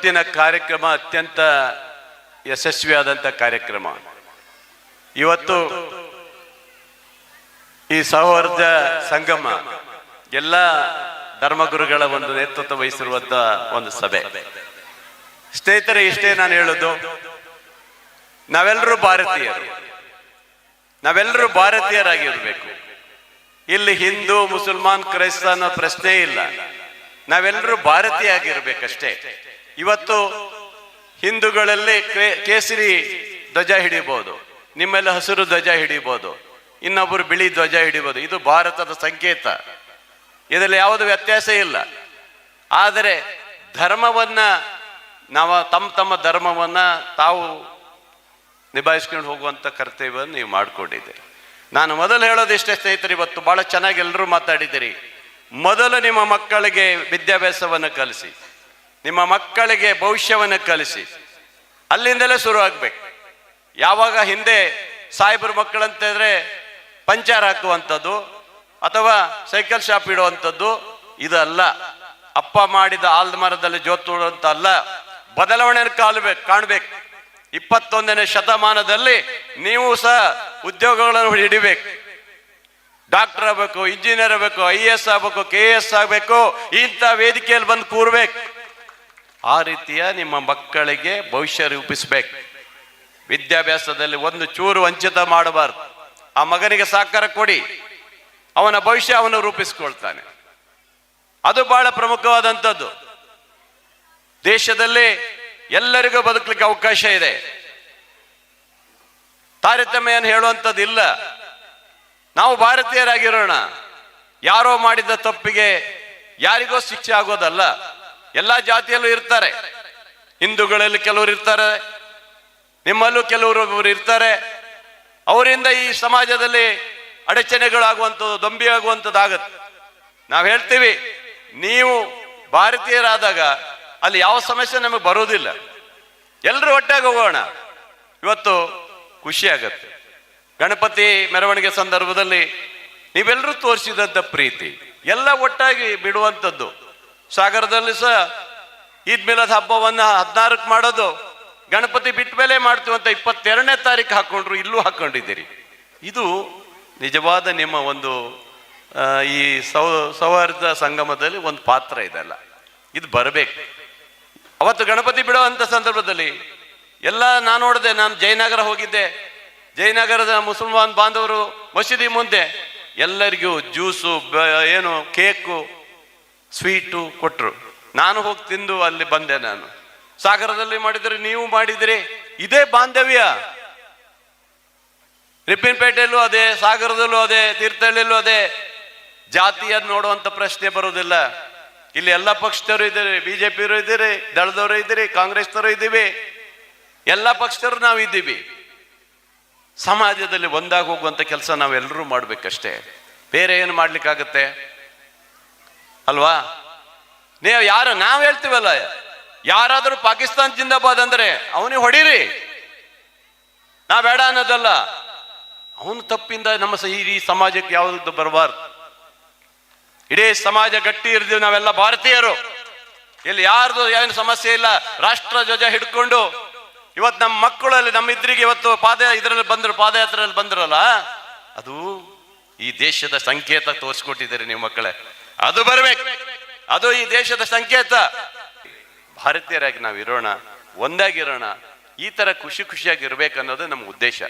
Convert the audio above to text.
ಇವತ್ತಿನ ಕಾರ್ಯಕ್ರಮ ಅತ್ಯಂತ ಯಶಸ್ವಿಯಾದಂಥ ಕಾರ್ಯಕ್ರಮ. ಇವತ್ತು ಈ ಸೌಹಾರ್ದ ಸಂಗಮ, ಎಲ್ಲ ಧರ್ಮಗುರುಗಳ ಒಂದು ನೇತೃತ್ವ ವಹಿಸಿರುವಂತ ಒಂದು ಸಭೆ. ಸ್ನೇಹಿತರೆ, ಇಷ್ಟೇ ನಾನು ಹೇಳುದು. ನಾವೆಲ್ಲರೂ ಭಾರತೀಯರು. ನಾವೆಲ್ಲರೂ ಭಾರತೀಯರಾಗಿರ್ಬೇಕು. ಇಲ್ಲಿ ಹಿಂದೂ, ಮುಸಲ್ಮಾನ್, ಕ್ರೈಸ್ತ ಅನ್ನೋ ಪ್ರಶ್ನೆ ಇಲ್ಲ. ನಾವೆಲ್ಲರೂ ಭಾರತೀಯ ಆಗಿರ್ಬೇಕಷ್ಟೇ. ಇವತ್ತು ಹಿಂದೂಗಳಲ್ಲಿ ಕೇಸರಿ ಧ್ವಜ ಹಿಡಿಬಹುದು ನಿಮ್ಮೆಲ್ಲ ಹಸಿರು ಧ್ವಜ ಹಿಡಿಬಹುದು ಇನ್ನೊಬ್ಬರು ಬಿಳಿ ಧ್ವಜ ಹಿಡಿಬಹುದು ಇದು ಭಾರತದ ಸಂಕೇತ. ಇದರಲ್ಲಿ ಯಾವುದು ವ್ಯತ್ಯಾಸ ಇಲ್ಲ. ಆದರೆ ಧರ್ಮವನ್ನ ನಾವು ತಮ್ಮ ತಮ್ಮ ಧರ್ಮವನ್ನ ತಾವು ನಿಭಾಯಿಸ್ಕೊಂಡು ಹೋಗುವಂತ ಕರ್ತವ್ಯವನ್ನು ನೀವು ಮಾಡಿಕೊಂಡಿದ್ದೀರಿ. ನಾನು ಮೊದಲು ಹೇಳೋದಿಷ್ಟೇ ಸ್ನೇಹಿತರು, ಇವತ್ತು ಬಹಳ ಚೆನ್ನಾಗಿ ಎಲ್ಲರೂ ಮಾತಾಡಿದ್ದೀರಿ. ಮೊದಲು ನಿಮ್ಮ ಮಕ್ಕಳಿಗೆ ವಿದ್ಯಾಭ್ಯಾಸವನ್ನು ಕಲಿಸಿ. ನಿಮ್ಮ ಮಕ್ಕಳಿಗೆ ಭವಿಷ್ಯವನ್ನು ಕಲಿಸಿ. ಅಲ್ಲಿಂದಲೇ ಶುರು ಆಗ್ಬೇಕು ಯಾವಾಗ ಹಿಂದೆ ಸಾಹೇಬ್ರ ಮಕ್ಕಳಂತಿದ್ರೆ ಪಂಚರ್ ಹಾಕುವಂಥದ್ದು ಅಥವಾ ಸೈಕಲ್ ಶಾಪ್ ಇಡುವಂಥದ್ದು, ಇದಲ್ಲ. ಅಪ್ಪ ಮಾಡಿದ ಆಲ್ದ ಮರದಲ್ಲಿ ಜೋತುವಂತ ಅಲ್ಲ. ಬದಲಾವಣೆಯನ್ನು ಕಾಲ್ಬೇಕು ಕಾಣ್ಬೇಕು. ಇಪ್ಪತ್ತೊಂದನೇ ಶತಮಾನದಲ್ಲಿ ನೀವು ಸಹ ಉದ್ಯೋಗಗಳನ್ನು ಹಿಡಿಬೇಕು. ಡಾಕ್ಟರ್ ಆಗಬೇಕು, ಇಂಜಿನಿಯರ್ ಆಗಬೇಕು, ಐ ಎಸ್ ಆಗಬೇಕು, ಕೆ ಎಸ್ ಆಗಬೇಕು, ಇಂಥ ವೇದಿಕೆಯಲ್ಲಿ ಬಂದು ಕೂರ್ಬೇಕು. ಆ ರೀತಿಯ ನಿಮ್ಮ ಮಕ್ಕಳಿಗೆ ಭವಿಷ್ಯ ರೂಪಿಸ್ಬೇಕು. ವಿದ್ಯಾಭ್ಯಾಸದಲ್ಲಿ ಒಂದು ಚೂರು ವಂಚಿತ ಮಾಡಬಾರ್ದು. ಆ ಮಗನಿಗೆ ಸಹಕಾರ ಕೊಡಿ. ಅವನ ಭವಿಷ್ಯ ಅವನು ರೂಪಿಸ್ಕೊಳ್ತಾನೆ. ಅದು ಬಹಳ ಪ್ರಮುಖವಾದಂಥದ್ದು. ದೇಶದಲ್ಲಿ ಎಲ್ಲರಿಗೂ ಬದುಕಲಿಕ್ಕೆ ಅವಕಾಶ ಇದೆ. ತಾರತಮ್ಯ ಏನು ಹೇಳುವಂಥದ್ದು ಇಲ್ಲ. ನಾವು ಭಾರತೀಯರಾಗಿರೋಣ. ಯಾರೋ ಮಾಡಿದ ತಪ್ಪಿಗೆ ಯಾರಿಗೋ ಶಿಕ್ಷೆ ಆಗೋದಲ್ಲ. ಎಲ್ಲಾ ಜಾತಿಯಲ್ಲೂ ಇರ್ತಾರೆ. ಹಿಂದೂಗಳಲ್ಲಿ ಕೆಲವರು ಇರ್ತಾರೆ. ನಿಮ್ಮಲ್ಲೂ ಕೆಲವರು ಇರ್ತಾರೆ. ಅವರಿಂದ ಈ ಸಮಾಜದಲ್ಲಿ ಅಡಚಣೆಗಳಾಗುವಂಥದ್ದು ದೊಂಬಿ ಆಗುವಂಥದ್ದು ಆಗತ್ತೆ ನಾವು ಹೇಳ್ತೀವಿ, ನೀವು ಭಾರತೀಯರಾದಾಗ ಅಲ್ಲಿ ಯಾವ ಸಮಸ್ಯೆ ನಮಗೆ ಬರೋದಿಲ್ಲ. ಎಲ್ಲರೂ ಒಟ್ಟಾಗಿ ಹೋಗೋಣ. ಇವತ್ತು ಖುಷಿ ಆಗತ್ತೆ. ಗಣಪತಿ ಮೆರವಣಿಗೆ ಸಂದರ್ಭದಲ್ಲಿ ನೀವೆಲ್ಲರೂ ತೋರಿಸಿದಂಥ ಪ್ರೀತಿ, ಎಲ್ಲ ಒಟ್ಟಾಗಿ ಬಿಡುವಂಥದ್ದು. ಸಾಗರದಲ್ಲಿ ಸಹ ಈದ್ ಮಿಲದ್ ಹಬ್ಬವನ್ನು ಹದಿನಾರಕ್ಕೆ ಮಾಡೋದು. ಗಣಪತಿ ಬಿಟ್ಟ ಮೇಲೆ ಮಾಡ್ತೀವಿ ಅಂತ ಇಪ್ಪತ್ತೆರಡನೇ ತಾರೀಕು ಹಾಕೊಂಡ್ರು, ಇಲ್ಲೂ ಹಾಕೊಂಡಿದ್ದೀರಿ. ಇದು ನಿಜವಾದ ನಿಮ್ಮ ಒಂದು ಈ ಸೌ, ಸೌಹಾರ್ದ ಸಂಗಮದಲ್ಲಿ ಒಂದು ಪಾತ್ರ ಇದೆಲ್ಲ. ಇದು ಬರಬೇಕು. ಅವತ್ತು ಗಣಪತಿ ಬಿಡೋ ಅಂತ ಸಂದರ್ಭದಲ್ಲಿ ಎಲ್ಲ ನಾನು ನೋಡಿದೆ, ನಾನು ಜಯನಗರ ಹೋಗಿದ್ದೆ. ಜಯನಗರದ ಮುಸಲ್ಮಾನ್ ಬಾಂಧವರು ಮಸೀದಿ ಮುಂದೆ ಎಲ್ಲರಿಗೂ ಜ್ಯೂಸು ಏನು, ಕೇಕು ಸ್ವೀಟು ಕೊಟ್ಟರು ನಾನು ಹೋಗಿ ತಿಂದು ಅಲ್ಲಿ ಬಂದೆ ನಾನು. ಸಾಗರದಲ್ಲಿ ಮಾಡಿದರೆ ನೀವು ಮಾಡಿದಿರಿ. ಇದೇ ಬಾಂಧವ್ಯ. ರಿಪ್ಪಿನಪೇಟೆಯಲ್ಲೂ ಅದೇ, ಸಾಗರದಲ್ಲೂ ಅದೇ, ತೀರ್ಥಹಳ್ಳಿಯಲ್ಲೂ ಅದೇ. ಜಾತಿಯ ನೋಡುವಂತ ಪ್ರಶ್ನೆ ಬರುವುದಿಲ್ಲ. ಇಲ್ಲಿ ಎಲ್ಲ ಪಕ್ಷದವರು ಇದ್ದೀರಿ, ಬಿಜೆಪಿಯವರು ಇದ್ದೀರಿ, ದಳದವರು ಇದ್ದೀರಿ, ಕಾಂಗ್ರೆಸ್ನವರು ಇದ್ದೀವಿ. ಎಲ್ಲ ಪಕ್ಷದವರು ನಾವು ಇದ್ದೀವಿ ಸಮಾಜದಲ್ಲಿ ಒಂದಾಗಿ ಹೋಗುವಂತ ಕೆಲಸ ನಾವೆಲ್ಲರೂ ಮಾಡ್ಬೇಕಷ್ಟೇ. ಬೇರೆ ಏನು ಮಾಡ್ಲಿಕ್ಕಾಗತ್ತೆ? ಅಲ್ವಾ? ನೀವು ಯಾರು ನಾವು ಹೇಳ್ತೀವಲ್ಲ? ಯಾರಾದರೂ ಪಾಕಿಸ್ತಾನ್ ಜಿಂದಾಬಾದ್ ಅಂದ್ರೆ ಅವನಿಗೆ ಹೊಡೀರಿ. ನಾ ಬೇಡ ಅನ್ನೋದಲ್ಲ. ಅವನು ತಪ್ಪಿಂದ ನಮ್ಮ ಈ- ಸಮಾಜಕ್ಕೆ ಯಾವುದು ಬರಬಾರ್ದು. ಇಡೀ ಸಮಾಜ ಗಟ್ಟಿ ಇರ್ತೀವಿ ನಾವೆಲ್ಲ ಭಾರತೀಯರು. ಇಲ್ಲಿ ಯಾರ್ದು ಏನು ಸಮಸ್ಯೆ ಇಲ್ಲ, ರಾಷ್ಟ್ರ ಧ್ವಜ ಹಿಡ್ಕೊಂಡು. ಇವತ್ತು ನಮ್ಮ ಮಕ್ಕಳಲ್ಲಿ ನಮ್ಮ ಇದ್ರಿಗೆ ಇವತ್ತು ಪಾದ ಇದರಲ್ಲಿ ಬಂದ್ರು, ಪಾದಯಾತ್ರೆಯಲ್ಲಿ ಬಂದ್ರಲ್ಲ, ಅದು ಈ ದೇಶದ ಸಂಕೇತ ತೋರಿಸ್ಕೊಟ್ಟಿದ್ದೀರಿ ನೀವು ಮಕ್ಕಳೇ. ಅದು ಬರಬೇಕು. ಅದು ಈ ದೇಶದ ಸಂಕೇತ. ಭಾರತೀಯರಾಗಿ ನಾವು ಇರೋಣ ಒಂದಾಗಿರೋಣ, ಈ ತರ ಖುಷಿ ಖುಷಿಯಾಗಿ ಇರ್ಬೇಕು ಅನ್ನೋದು ನಮ್ಮ ಉದ್ದೇಶ.